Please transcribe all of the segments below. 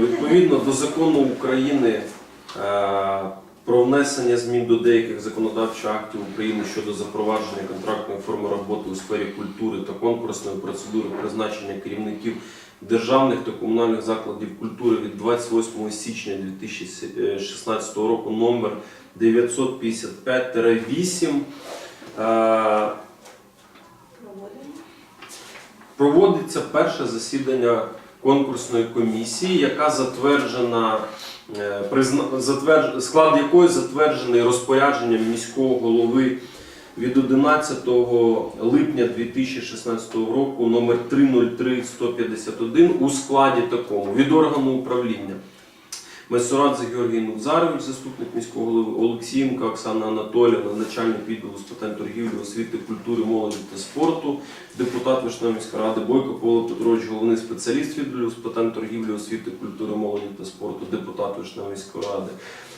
Відповідно до закону України е, про внесення змін до деяких законодавчих актів України щодо запровадження контрактної форми роботи у сфері культури та конкурсної процедури призначення керівників державних та комунальних закладів культури від 28 січня 2016 року номер 955-8 е, проводиться перше засідання конкурсної комісії, яка затверджена, е, склад якої затверджений розпорядженням міського голови від 11 липня 2016 року номер 303-151 у складі такому від органу управління. Месорадзе Георгій Нувзарович, заступник міського голови, Олексієнко Оксана Анатоліївна, начальник відділу з питань торгівлі, освіти, культури, молоді та спорту, депутат Вишневої міської ради Бойко Павло Петрович, головний спеціаліст відділу з питань торгівлі, освіти, культури, молоді та спорту, депутат Вишневої міської ради.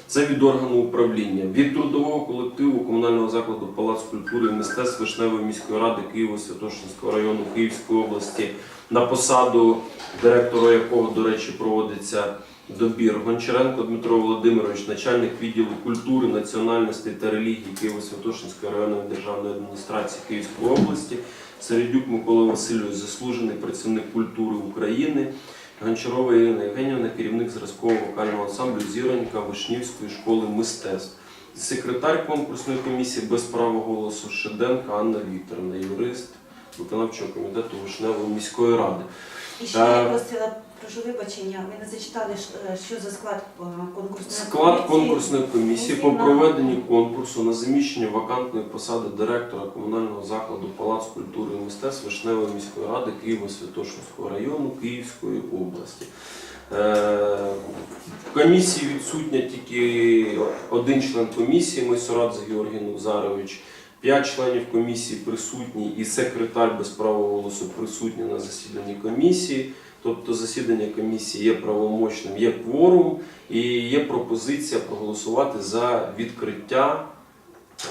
Це від органу управління, від трудового колективу комунального закладу Палац культури і мистецтв Вишневої міської ради Києво-Святошинського району Київської області на посаду директора якого, до речі, проводиться добір. Гончаренко Дмитро Володимирович, начальник відділу культури, національностей та релігії Києво-Святошинської районної державної адміністрації Київської області, Середюк Микола Васильович, заслужений працівник культури України. Гончарова Ірина Євгенівна, керівник зразкового вокального ансамблю Зіронька Вишнівської школи мистецтв. Секретар конкурсної комісії без права голосу Шеденка Анна Вікторовна, юрист виконавчого комітету Вишневої міської ради. І ще я Е, просила, прошу вибачення, ви не зачитали, е, що за склад е, конкурсної Склад комісії. конкурсної комісії по проведенню конкурсу на заміщення вакантної посади директора комунального закладу Палац культури і мистецтв Вишневої міської ради Києво-Святошинського району Київської області. Е, В комісії відсутня тільки один член комісії Майсорадзе Георгій Нузарович. П'ять членів комісії присутні і секретар без права голосу присутні на засіданні комісії. Тобто засідання комісії є правомочним, є кворум і є пропозиція проголосувати за відкриття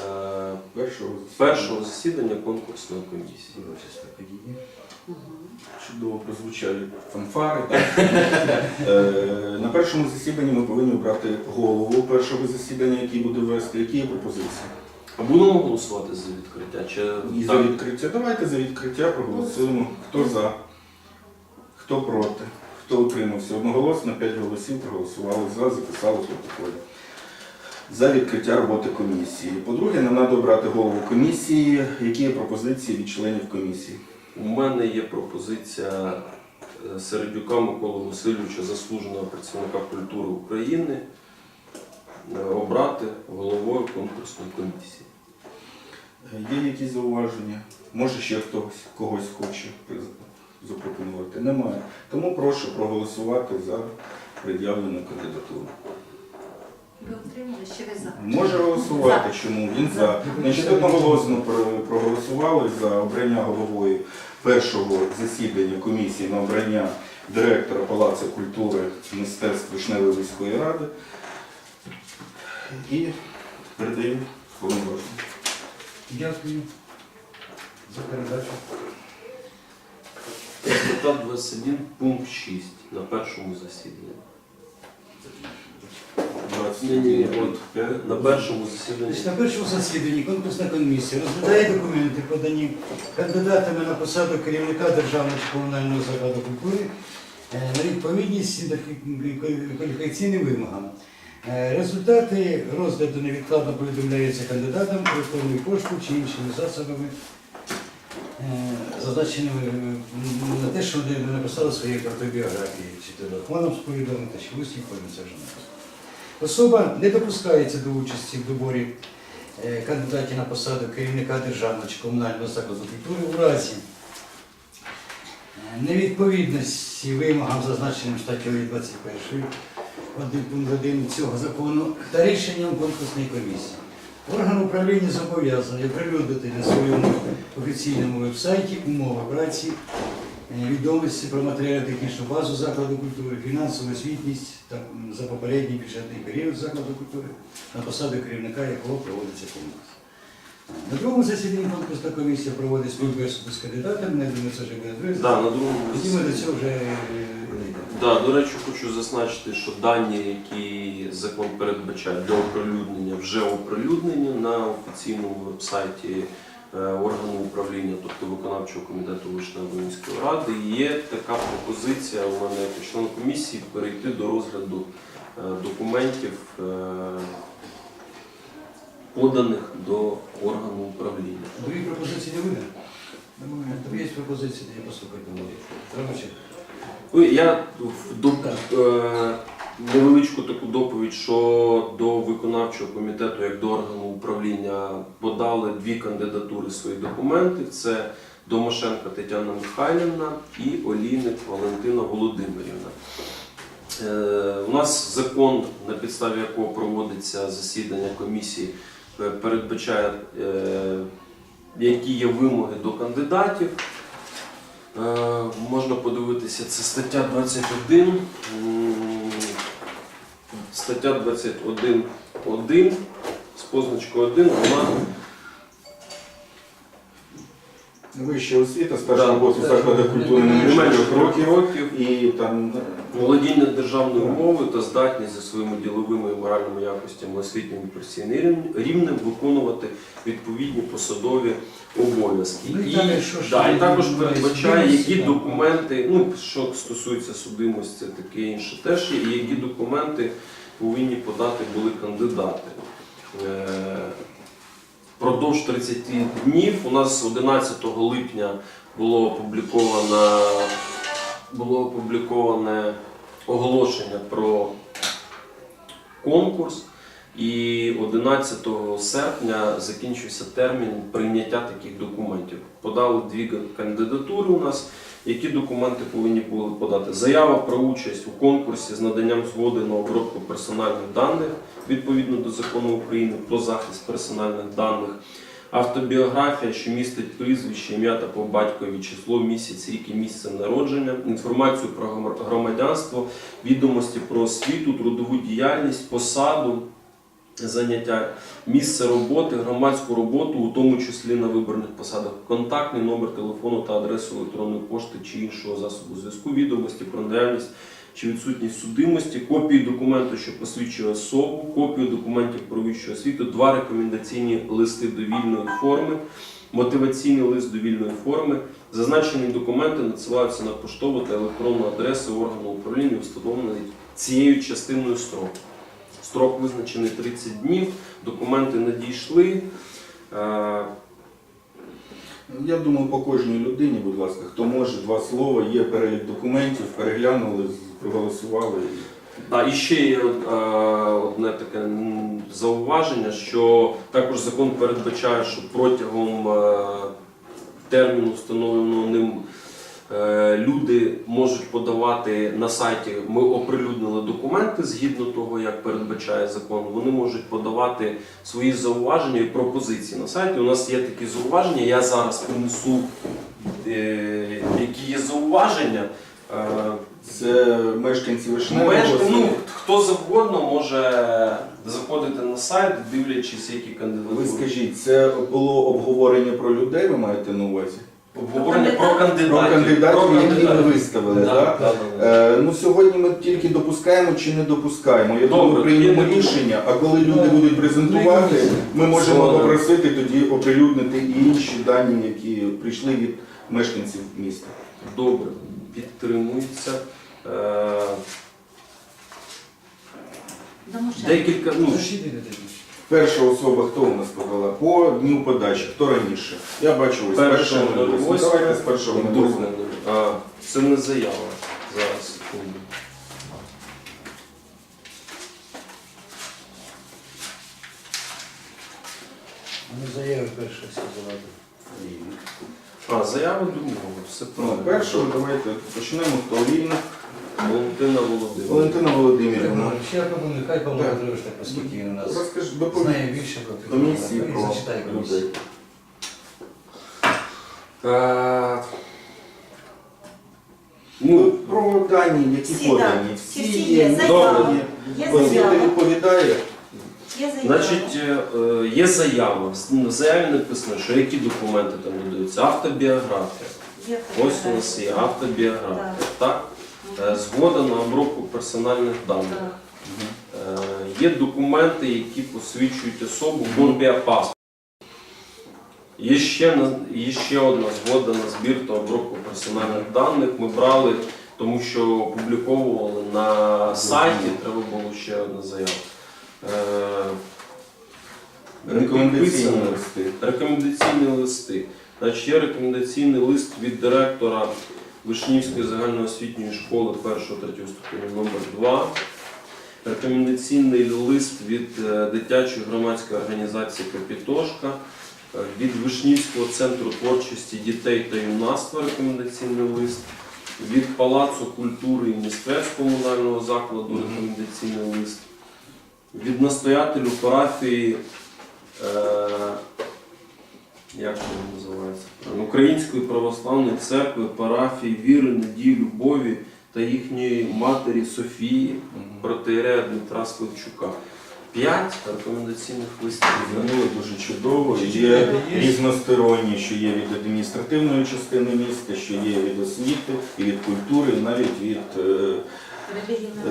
е, Першого першого засідання конкурсної комісії. Чудово прозвучали фанфари. так? Е, На першому засіданні ми повинні обрати голову першого засідання, який буде вести. Які є пропозиції? А будемо голосувати за відкриття? Чи І за відкриття. Давайте за відкриття проголосуємо. Хто за, хто проти, хто утримався. Одноголосно 5 голосів проголосували за, записали в протоколі. За відкриття роботи комісії. По-друге, нам треба обрати голову комісії. Які є пропозиції від членів комісії? У мене є пропозиція е, Середюка Миколи Васильовича, заслуженого працівника культури України, е, обрати головою конкурсної комісії. Е, Є якісь зауваження? Може ще хтось когось хоче приз- запропонувати? Немає. Тому прошу проголосувати за пред'явлену кандидатуру. Ви отримали, що ви за. Може голосувати, чому він за. Значить, одноголосно про- проголосували за обрання головою першого засідання комісії на обрання директора Палацу культури мистецтв Вишневої міської ради. І передаю повноваження. Дякую за передачу. Депутат 21, пункт 6 на першому засіданні. Ні, ні, ні, от на першому засіданні. Значить, на першому засіданні конкурсна комісія розглядає документи, подані кандидатами на посаду керівника державного чи комунального закладу культури е, на відповідність до кваліфікаційним вимогам. Е, Результати розгляду невідкладно повідомляються кандидатам електронною поштою чи іншими засобами, е, зазначеними е, на те, що вони написали свої автобіографії, чи телефоном сповідомити, чи в усній формі це вже написано. Особа не допускається до участі в доборі е, кандидатів на посаду керівника державного чи комунального закладу культури у разі е, невідповідності вимогам, зазначеним статтею 21 один пункт 1 цього закону та рішенням конкурсної комісії. Орган управління зобов'язаний оприлюднити на своєму офіційному вебсайті умови праці, е, відомості про матеріально-технічну базу закладу культури, фінансову освітність та за попередній бюджетний період закладу культури, на посаду керівника якого проводиться конкурс. На другому засіданні конкурсна комісія проводить співбесіду з кандидатами, не думаю, це вже буде. Да, на другому Тоді ми до цього вже е. Да, до речі, хочу зазначити, що дані, які закон передбачає для оприлюднення, вже оприлюднені на офіційному вебсайті е, органу управління, тобто виконавчого комітету Вишневої міської ради. Є така пропозиція у мене як член комісії перейти до розгляду е, документів, е, поданих до органу управління. Другі пропозиції не? Немає. Тобі є пропозиції, я послухати чи? Ну, Я в доп- е, невеличку таку доповідь, що до виконавчого комітету, як до органу управління, подали дві кандидатури свої документи. Це Домашенка Тетяна Михайлівна і Олійник Валентина Володимирівна. Е, У нас закон, на підставі якого проводиться засідання комісії, е, передбачає, які є вимоги до кандидатів. Е, Можна подивитися, це стаття 21. Стаття 21.1 з позначкою 1, вона Вища освіта, стажа Да, роботи в закладах культури не менше років. років. І там володіння державною мовою та здатність за своїми діловими і моральними якостями освітнім і професійним рівнем- виконувати відповідні посадові обов'язки. Ну, і І, далі що да, і також ну, передбачає, які документи, ну що стосується судимості, це таке інше теж є, і які документи повинні подати були кандидати. Продовж 30 днів у нас 11 липня було опубліковано було опубліковане оголошення про конкурс, і 11 серпня закінчився термін прийняття таких документів. Подали дві кандидатури у нас. Які документи повинні були подати? Заява про участь у конкурсі з наданням згоди на обробку персональних даних відповідно до закону України про захист персональних даних. Автобіографія, що містить прізвище, ім'я та по батькові, число, місяць, рік і місце народження, інформацію про громадянство, відомості про освіту, трудову діяльність, посаду, заняття, місце роботи, громадську роботу, у тому числі на виборних посадах, контактний номер телефону та адресу електронної пошти чи іншого засобу зв'язку, відомості про наявність чи відсутність судимості, копії документу, що посвідчує особу, копію документів про вищу освіту, два рекомендаційні листи довільної форми, мотиваційний лист довільної форми. Зазначені документи надсилаються на поштову та електронну адресу органу управління, встановленої цією частиною строку. Строк визначений 30 днів, документи надійшли. Е, я думаю, по кожній людині, будь ласка, хто може два слова, є перелік документів, переглянули, проголосували. А і ще є е, одне таке зауваження, що також закон передбачає, що протягом е, терміну, встановленого ним, люди можуть подавати на сайті. Ми оприлюднили документи згідно того, як передбачає закон. Вони можуть подавати свої зауваження і пропозиції на сайті. У нас є такі зауваження. Я зараз принесу, е, які є зауваження. Е, Це мешканці Вишневого. Меж- ну, хто завгодно може заходити на сайт, дивлячись, які Ви скажіть, це було обговорення про людей, ви маєте на увазі? Обговорення про кандидатів. Про кандидатів, які ви виставили, Да, так? да, да, да. Е, ну сьогодні ми тільки допускаємо чи не допускаємо. Я думаю, Добре, приймемо рішення, а коли люди Да. будуть презентувати, ми можемо Згоден. попросити тоді оприлюднити і інші дані, які прийшли від мешканців міста. Добре, підтримується. Е, Декілька, ну, не. Перша особа, хто у нас подала? По дню подачі, хто раніше? Я бачу ось першого. Ну, Давайте з першого на другого. Це не заява. Зараз, секунду. Не заяви перше сказати. А, заява другого, все Ну, першого давайте почнемо з Павліна. Валентина Володимирівна. Валентина Володимирівна. Ще я пропоную, хай Павло Так. Петрович так, оскільки він у нас Розкажи, доповідь знає більше про комісії Він про зачитає комісію. людей. Е, Ну, Ну, про дані, які Всі, подані. так. Всі Всі є, є. ну, Заява. добре. Є Освіта заява. відповідає. Є заява. Значить, е, е, є заява. В заяві написано, що які документи там додаються. Автобіографія. Є Ось у нас є автобіографія. Так. Е, Згода на обробку персональних даних. Е, Є документи, які посвідчують особу, копія паспорта. Є ще, є ще одна згода на збір та обробку персональних даних. Ми брали, тому що опубліковували на сайті, треба було ще одна заява. Е, Рекомендаційні листи. Рекомендаційні листи. Значить, є рекомендаційний лист від директора Вишнівської загальноосвітньої школи 1-3 ступеня номер 2 Рекомендаційний лист від е, дитячої громадської організації Капітошка, від Вишнівського центру творчості дітей та юнацтва рекомендаційний лист, від Палацу культури і мистецтв комунального закладу рекомендаційний лист, від настоятелю парафії. Е, як воно називається? Української православної церкви, парафії віри, надії, любові та їхньої матері Софії, протеєрея Дмитра Сливчука. П'ять рекомендаційних листів. Звернули дуже чудово. Є різносторонні, що є від адміністративної частини міста, що є від освіти, і від культури, і навіть від е,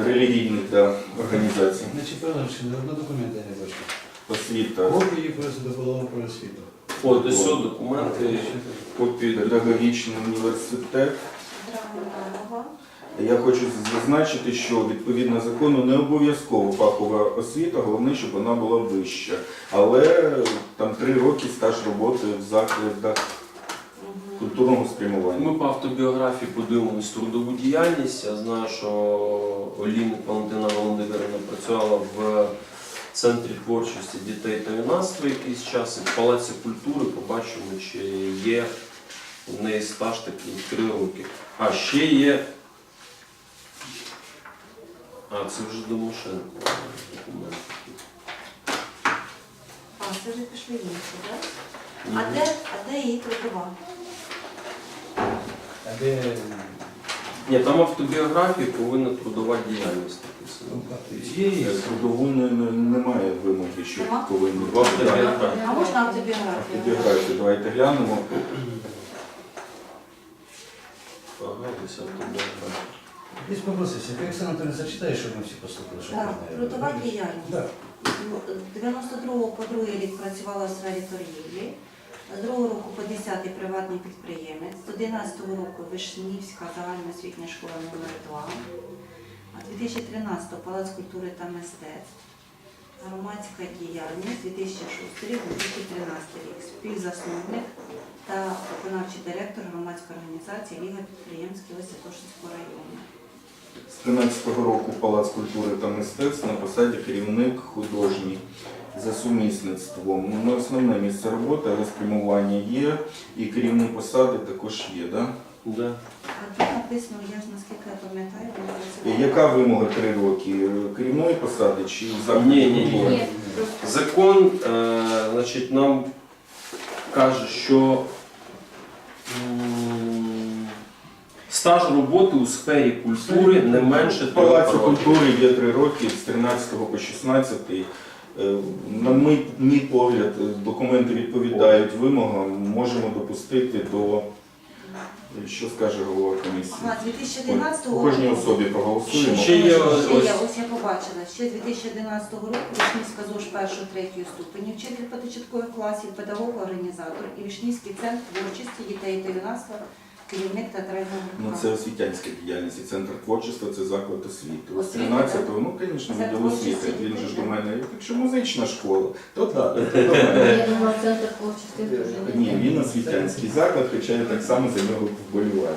релігійних да, організацій. Значить, певно, що ні одного документа я не бачу. Освіта, Копії просто до головного про освіту. От ось документи, копії. педагогічний університет. Я хочу зазначити, що відповідно закону не обов'язково фахова освіта, головне, щоб вона була вища. Але там три роки стаж роботи в закладах культурного спрямування. Ми по автобіографії подивимось трудову діяльність. Я знаю, що Олійник Валентина Володимирівна працювала в центрі творчості дітей та юнацтва якийсь час, і в Палаці культури побачимо, чи є в неї стаж такий три роки. А ще є. А, це вже Домошенко. А, це вже пішли інші, так? А де, а де її трудова? А де Ні, там автобіографії повинна трудова діяльність написана. є? Трудову не, не- немає вимоги, що Нема? повинні В автобіографії. А можна автобіографію? Автобіографію. Давайте глянемо. Десь автобіографія. Десь попросився, як Оксана Анатолійовна зачитає, щоб ми всі послухали, що Так, трудова діяльність. Да. З 92 по 2 рік працювала в сфері торгівлі, 2 року по 10 приватний підприємець, з 11 року Вишнівська загальноосвітня школа номер 2 а 2013 Палац культури та мистецтв, громадська діяльність 2006 рік, 2013 рік, співзасновник та виконавчий директор громадської організації Ліга підприємських Святошинського району. З 13-го року Палац культури та мистецтв на посаді керівник художній за сумісництвом. Ну, основне місце роботи, але спрямування є, і керівні посади також є. Да? Да. А тут написано, я ж наскільки я пам'ятаю, вона працювала. яка вимога три роки? Керівної посади чи закладу Ні, ні, ні. Закон е, значить, нам каже, що м, стаж роботи у сфері культури не менше В трьох Палаці років. культури є три роки з 13 по 16. Е, На мій, мій погляд, документи відповідають вимогам. Можемо допустити до що скаже голова комісії. Ага, з 2011 По року. кожній особі проголосуємо. Ще є Ще ось- є, ось я побачила. Ще з 2011 року Вишнівська ЗОЖ першого третьої ступені, вчитель початкових класів, педагог, організатор і Вишнівський центр творчості дітей та юнацтва, керівник театрального Ну, це освітянська діяльність, і центр творчества це заклад освіти. З Освіти, 13-го, ну, звісно, відділ освіти. Він же ж до мене. Якщо музична школа, то так. Я думала, центр творчості дуже Ні, він освітянський заклад, хоча я так само за нього вболіваю.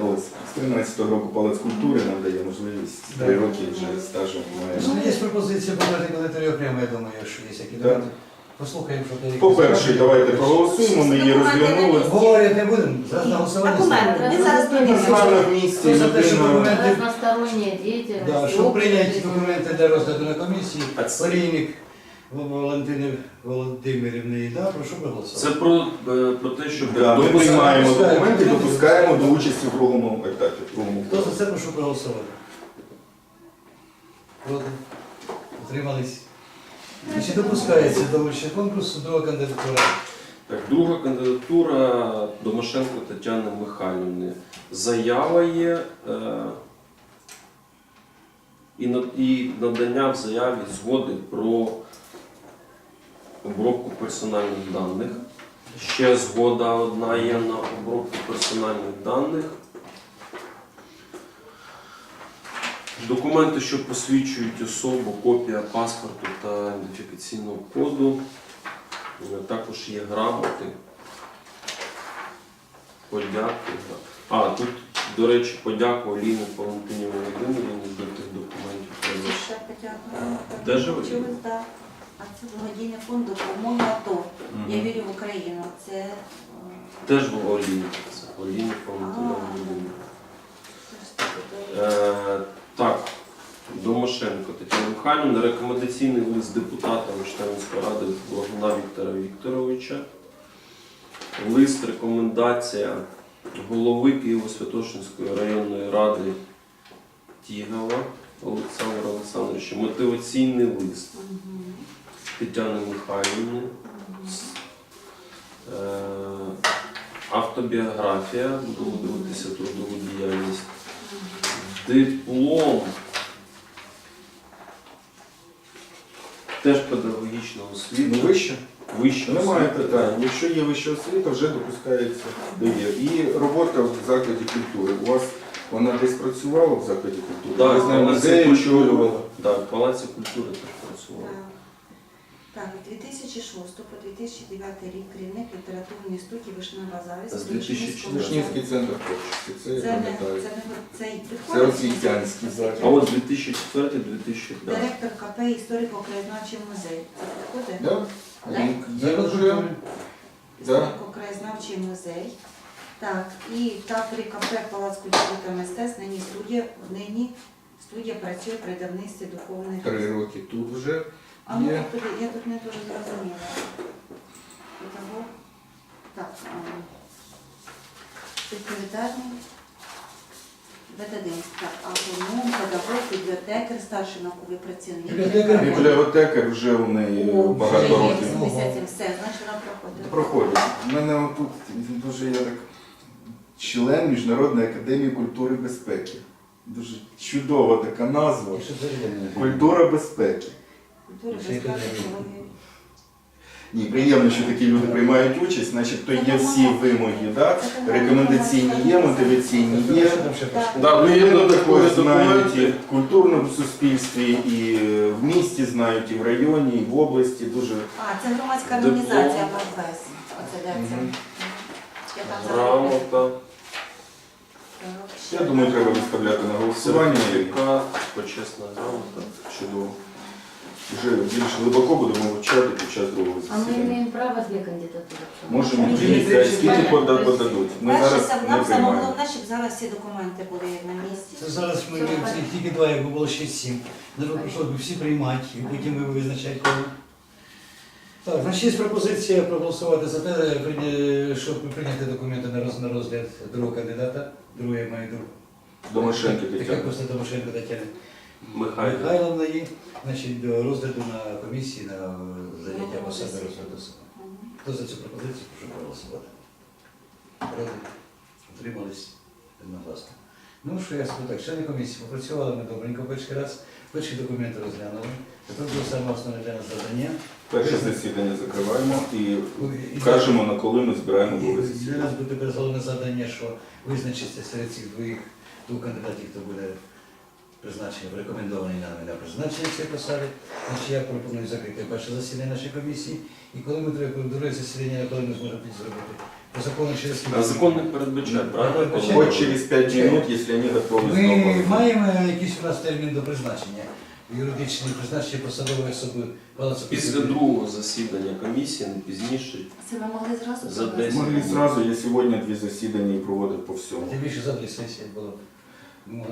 Ось з 13-го року Палац культури нам дає можливість три роки вже стажу має. Ну, є пропозиція подати календарі окремо, я думаю, що є які Так. Послухаємо, що ти. По-перше, давайте проголосуємо, ми її розглянули. не Говорити не будемо, зараз на голосування. Документи. ставимо. Ми зараз. Руслана в місті, Хто за те, що людина. документи Разносторонняя деятельность. Да, щоб опыт прийняти жизни. документи для розгляду на комісії, Олійник Валентини Володимирівни, да, прошу проголосувати. Це про, е, про те, щоб Да, Ми приймаємо документи, допускаємо до участі в другому етапі. в другому Хто колі. за це прошу проголосувати? Проти? Утримались? Чи допускається до вищого конкурсу друга кандидатура? Так, друга кандидатура Домашенко Тетяни Михайлівни. Заява є. Е, і, на- і надання в заяві згоди про обробку персональних даних. Ще згода одна є на обробку персональних даних. Документи, що посвідчують особу, копія паспорту та ідентифікаційного коду. Також є грамоти. Подяки. А, тут, до речі, подяку Оліні Валентині Володимирівні до тих документів. Ще подякуємо. Де? Чогось, да. А це благодійний фонд допомоги АТО. Я вірю в Україну. Це Теж в Оліні. Це Оліні Валентина А. Володимирівна. ж Е, так, Домашенко Тетяна Михайлівна, рекомендаційний лист депутата Вишневської ради Благуна Віктора Вікторовича. Лист рекомендація голови Києво-Святошинської районної ради Тігава Олександра Олександровича. Мотиваційний лист Тетяни Михайлівни. Е, автобіографія, буду дивитися трудову діяльність. Диплом. Теж педагогічна Ну, освіта. вище? Вища Немає питань. Якщо є вища освіта, вже допускається довір. І робота в закладі культури. У вас вона десь працювала в закладі культури? Так, в Палаці культури теж працювала. Так. Так, 2006 по 2009 рік керівник літературної студії Вишнева Завість. З 2004. Вишнівський центр творчості. Це я Це не, пам'ятаю. це не Це підходить. освітянський заклад. А от 2004-2005. Директор КП історико-краєзнавчий музей. Це підходить? Да? Да. Він Є вже. Да. Історико-краєзнавчий музей. Так, і так при КП Палац культури та мистецтв нині студія, нині студія працює при давництві духовних. Три роки тут вже А ну, є. тут, я тут не дуже зрозуміла. Педагог. Так, а, секретарний. Ветединськ, так, автоном, педагог, бібліотекар, старший науковий працівник. Бібліотекар. Бібліотекар вже у неї О, багато вже є років. 87, все, значить вона проходить. Проходить. У мене тут дуже я так член Міжнародної академії культури безпеки. Дуже чудова така назва. Культура безпеки. Й безпеки, екології. Ні, приємно, що такі люди приймають участь, начебто є всі вимоги, да? рекомендаційні є, мотиваційні є. Да, Ну, приємно такої знають і в культурному суспільстві, і в місті знають, і в районі, і в області. Дуже А, це громадська організація БАБЕС. Оце де це. Мгм. Я там Грамота. я думаю, треба виставляти на голосування. і почесна грамота. Чудово. Вже більш глибоко будемо вивчати під час другого А мы засідання. имеем право две кандидатуры. Можемо дивитися, скільки пода- подадуть. Ми Перше, зараз сам- не нам саме приймаємо. головне, щоб зараз всі документи були на місці. Це зараз ми це тільки два, якби було 6-7. Треба прийшло б всі приймати, і потім ви визначаєте кого. Так, значить, є пропозиція проголосувати за те, прийня- щоб прийняти документи на роз- на розгляд другого кандидата. Другого я маю думку. Домашенко Таке Тетяна. просто Михайловна є, значить, до розгляду на комісії на заняття Ну, посади розгляду суду. Хто за цю пропозицію, прошу проголосувати. Проти? Утримались одногласно. Ну що я скажу так, члени комісії попрацювали ми добренько перший раз, перші документи розглянули. Тепер буде саме основне для нас завдання. Перше засідання закриваємо і І- кажемо, на коли ми збираємо І друге Для нас буде тепер головне завдання, що визначиться серед цих двох, двох кандидатів, хто буде призначений, рекомендований нами на призначення цієї посади. Значить, я пропоную закрити перше засідання нашої комісії. І коли ми треба друге засідання, коли ми зможемо зробити? По закону через? А закон не передбачає, правильно? Передбачає. Хоч через 5 минут, якщо вони готові Ми знову. маємо якийсь у нас термін до призначення. Юридичне призначення посадової особи Палацу Після культури. другого засідання комісії, не пізніше. Це ми могли зразу За зробити? десять. Могли зразу, я сьогодні дві засідання і проводив по всьому. Тим більше завтра сесія була. Ну,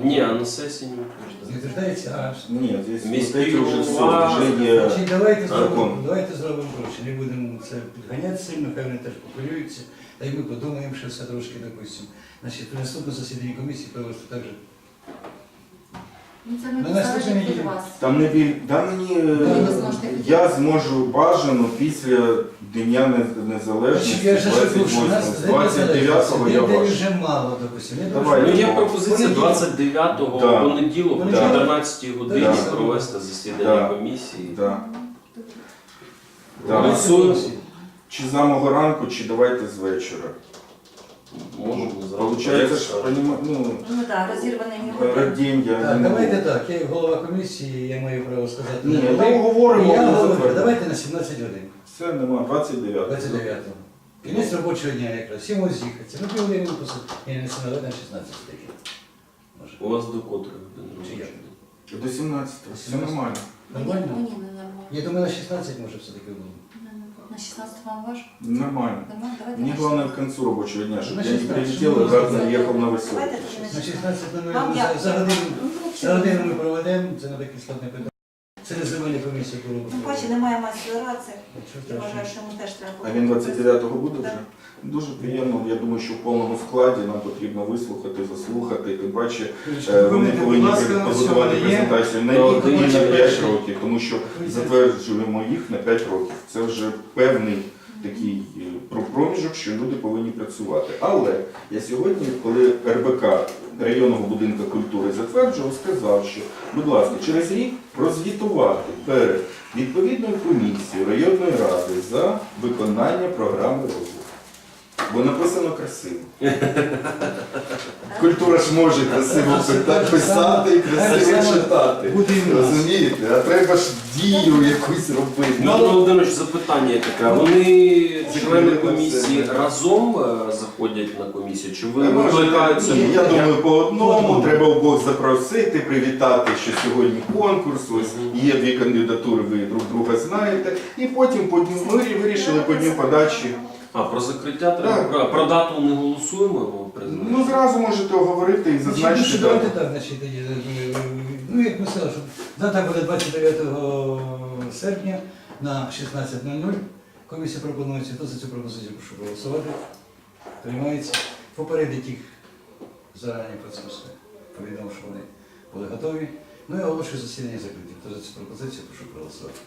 Ні, а на сесії не Не утверждає. утверждається, а Ні, здесь Міський вот эти все, голова. вже є Значить, давайте зробимо, давайте зробимо проще. Не будемо це підганяти сильно, хай вони теж популюються. Та й ми подумаємо, що все трошки допустимо. Значить, при наступному засіданні комісії провести так же Ну, це Ну, залежить від неділя. вас. Там не біль... да мені е, ви зможете я зможу бажано після Дня Нез- Незалежності, Я ж кажу, що у 28 нас з 29-го я ваш. вже мало, допустим. Я Давай. Ну, є пропозиція понеділок. 29-го Да. понеділок о Понеділок. 14 годині Да. провести засідання Да. комісії. Да. Да. Голосуємо. Чи з самого ранку, чи давайте з вечора. Получається, ж, поніма- ну, Ну так, розірваний я Так, не давайте можу. так, я як голова комісії, я маю право сказати. Ні, не там говоримо, я ми говорю, затвердимо. давайте на 17 годин, Все, нема, 29. 29-го. Кінець робочого дня якраз, всі можуть з'їхатися. Ну, півгодини посадити. Ні, не 17, на 16 таки. Може. У вас до години Чи як? До 17, все нормально. Нормально? Мені не нормально. Я думаю, на 16 може все-таки було. На 16 вам важко? Нормально. Нормально, давайте Мне на главное к концу рабочего дня, чтобы На я не прилетел и обратно ехал на веселку. На на 16 Вам як? за годину. Ну, За годину ми проведемо, це не таке складне питання. Це не земельні комісії, коли Ну, бачите, немає майстера Я вважаю, що йому теж треба. А він 29-го буде вже? Дуже приємно. Я думаю, що в повному складі нам потрібно вислухати, заслухати. Тим паче е, вони повинні будь ласка, підготувати сьогодні є. презентацію на На рік і один на чи 5 на років, тому що затверджуємо їх на 5 років. Це вже певний такий е, про- проміжок, що люди повинні працювати. Але я сьогодні, коли РБК районного будинку культури затверджував, сказав, що, будь ласка, через рік прозвітувати перед відповідною комісією районної ради за виконання програми розвитку. Бо написано красиво. Культура ж може красиво писати і красиво читати. В нас. Розумієте? А треба ж дію якусь робити. Дмитро Володимирович, запитання таке. Вони члени комісії разом е, заходять на комісію? Чи ви Ви викликаються? Ні, я думаю, по одному одному. треба обох запросити, привітати, що сьогодні конкурс, ось є дві кандидатури, ви друг друга знаєте. І потім по дню ми вирішили по дню подачі. А про закриття треба Так. про, про дату не голосуємо? бо призначимо? Ну зразу можете оговорити і Значить, зазначити. ну, давайте дату. так, значить, е, ну, як ми сказали, що дата буде 29 серпня на 16.00. Комісія пропонується, хто за цю пропозицію прошу голосувати. Приймається. Попередить їх зарані про це все. Повідомив, що вони були готові. Ну і оголошую засідання закритим. Хто за цю пропозицію прошу проголосувати.